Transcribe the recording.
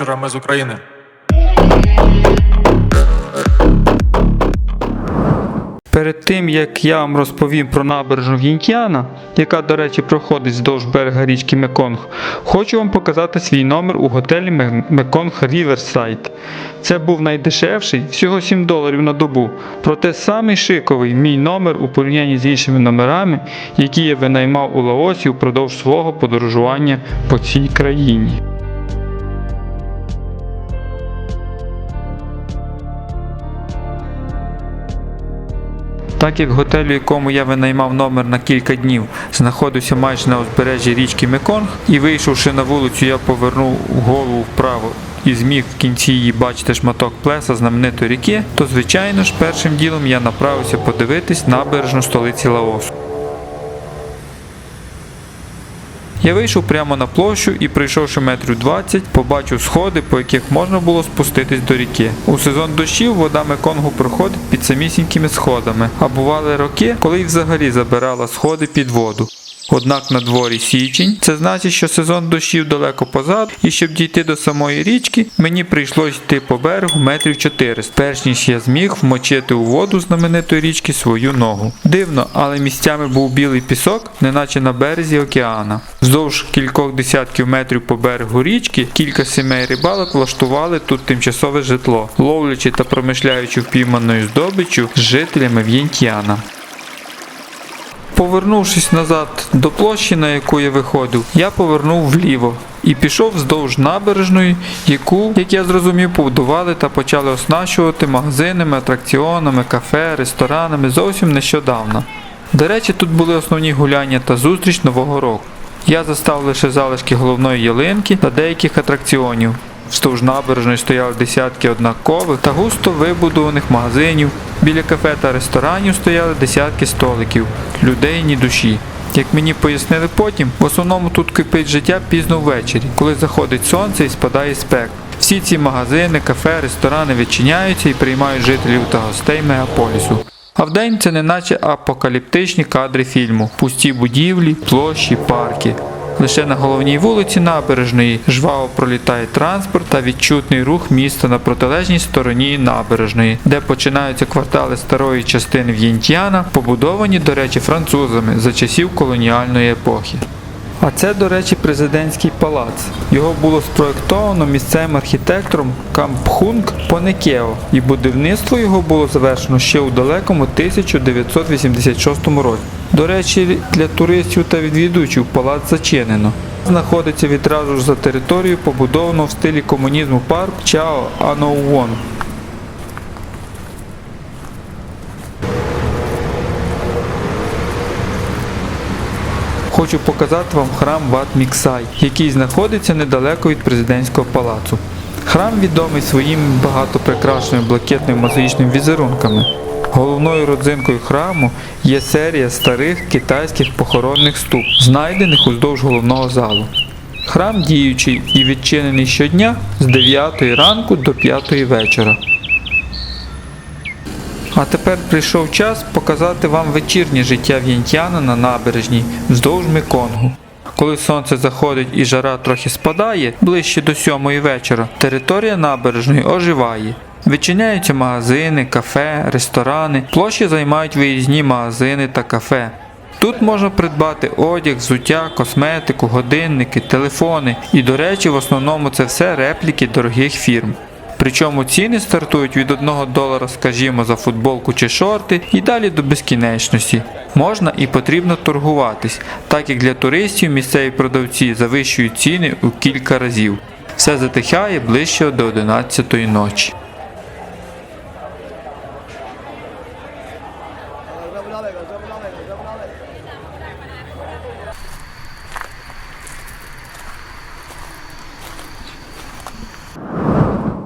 вечора. З України. Перед тим як я вам розповім про набережну В'єнтяна, яка, до речі, проходить вздовж берега річки Меконг, хочу вам показати свій номер у готелі Меконг Ріверсайд. Це був найдешевший, всього 7 доларів на добу. Проте самий шиковий мій номер у порівнянні з іншими номерами, які я винаймав у Лаосі впродовж свого подорожування по цій країні. Так як готель, у якому я винаймав номер на кілька днів, знаходився майже на узбережжі річки Меконг, і вийшовши на вулицю, я повернув голову вправо і зміг в кінці її бачити шматок плеса знаменитої ріки, то звичайно ж першим ділом я направився подивитись набережну столиці Лаосу. Я вийшов прямо на площу і, пройшовши метрів 20, побачив сходи, по яких можна було спуститись до ріки. У сезон дощів вода Меконгу проходить під самісінькими сходами, а бували роки, коли й взагалі забирала сходи під воду. Однак на дворі січень, це значить, що сезон дощів далеко позаду, і щоб дійти до самої річки, мені прийшлось йти по берегу метрів 400, перш ніж я зміг вмочити у воду знаменитої річки свою ногу. Дивно, але місцями був білий пісок, неначе на березі океана. Вздовж кількох десятків метрів по берегу річки кілька сімей рибалок влаштували тут тимчасове житло, ловлячи та промишляючи впійманою здобиччю з жителями В'єнтьяна. Повернувшись назад до площі, на яку я виходив, я повернув вліво і пішов вздовж набережної, яку, як я зрозумів, побудували та почали оснащувати магазинами, атракціонами, кафе, ресторанами зовсім нещодавно. До речі, тут були основні гуляння та зустріч Нового року. Я застав лише залишки головної ялинки та деяких атракціонів. Вздовж набережної стояли десятки однакових та густо вибудованих магазинів. Біля кафе та ресторанів стояли десятки столиків, людей ні душі. Як мені пояснили потім, в основному тут кипить життя пізно ввечері, коли заходить сонце і спадає спек. Всі ці магазини, кафе, ресторани відчиняються і приймають жителів та гостей мегаполісу. А вдень це неначе апокаліптичні кадри фільму: пусті будівлі, площі, парки. Лише на головній вулиці набережної жваво пролітає транспорт та відчутний рух міста на протилежній стороні набережної, де починаються квартали старої частини В'єнтьяна, побудовані, до речі, французами за часів колоніальної епохи. А це, до речі, президентський палац. Його було спроєктовано місцевим архітектором Кампхунг Понекео, і будівництво його було завершено ще у далекому 1986 році. До речі, для туристів та відвідувачів палац зачинено. Знаходиться відразу ж за територією побудованого в стилі комунізму парк Чао Аноуон. Хочу показати вам храм Ват Міксай, який знаходиться недалеко від президентського палацу. Храм відомий своїм багато прикрашеними блакитними мозаїчними візерунками. Головною родзинкою храму є серія старих китайських похоронних ступ, знайдених уздовж головного залу. Храм діючий і відчинений щодня з 9 ранку до 5 вечора. А тепер прийшов час показати вам вечірнє життя в'єнтяна на набережній вздовж Меконгу. Коли сонце заходить і жара трохи спадає, ближче до сьомої вечора, територія набережної оживає. Відчиняються магазини, кафе, ресторани, площі займають виїзні магазини та кафе. Тут можна придбати одяг, взуття, косметику, годинники, телефони. І, до речі, в основному це все репліки дорогих фірм. Причому ціни стартують від 1 долара, скажімо, за футболку чи шорти і далі до безкінечності. Можна і потрібно торгуватись, так як для туристів місцеві продавці завищують ціни у кілька разів. Все затихає ближче до 11 ночі.